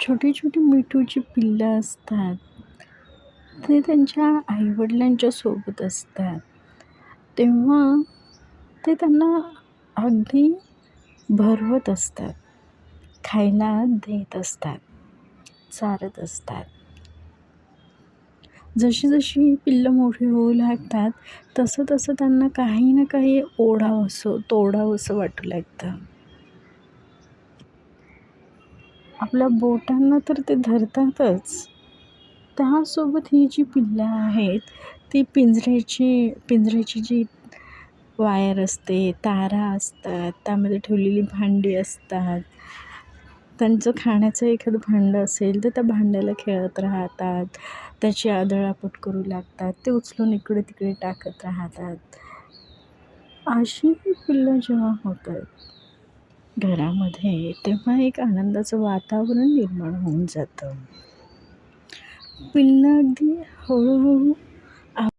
छोटी छोटी मिठूची पिल्लं असतात. ते त्यांच्या आईवडिलांच्या सोबत असतात. तेव्हा ते त्यांना अगदी भरवत असतात. खायला देत असतात. चारत असतात. जशी जशी पिल्लं मोठी होऊ लागतात तसं तसं त्यांना काही ना काही ओढावंसं तोडावंसं वाटू लागतं. आपल्या बोटांना तर ते धरतातच. त्यासोबत ही जी पिल्लं आहेत ती पिंजऱ्याची पिंजऱ्याची जी वायर असते तारा असतात त्यामध्ये ठेवलेली भांडी असतात. त्यांचं खाण्याचं एखादं भांडं असेल तर त्या भांड्याला खेळत राहतात. त्याची आदळापट करू लागतात. ते उचलून इकडे तिकडे टाकत राहतात. अशी ही पिल्लं जेव्हा होतात घरामध्ये तेव्हा एक आनंदाचं वातावरण निर्माण होऊन जातं. पिल्लं अगदी हळूहळू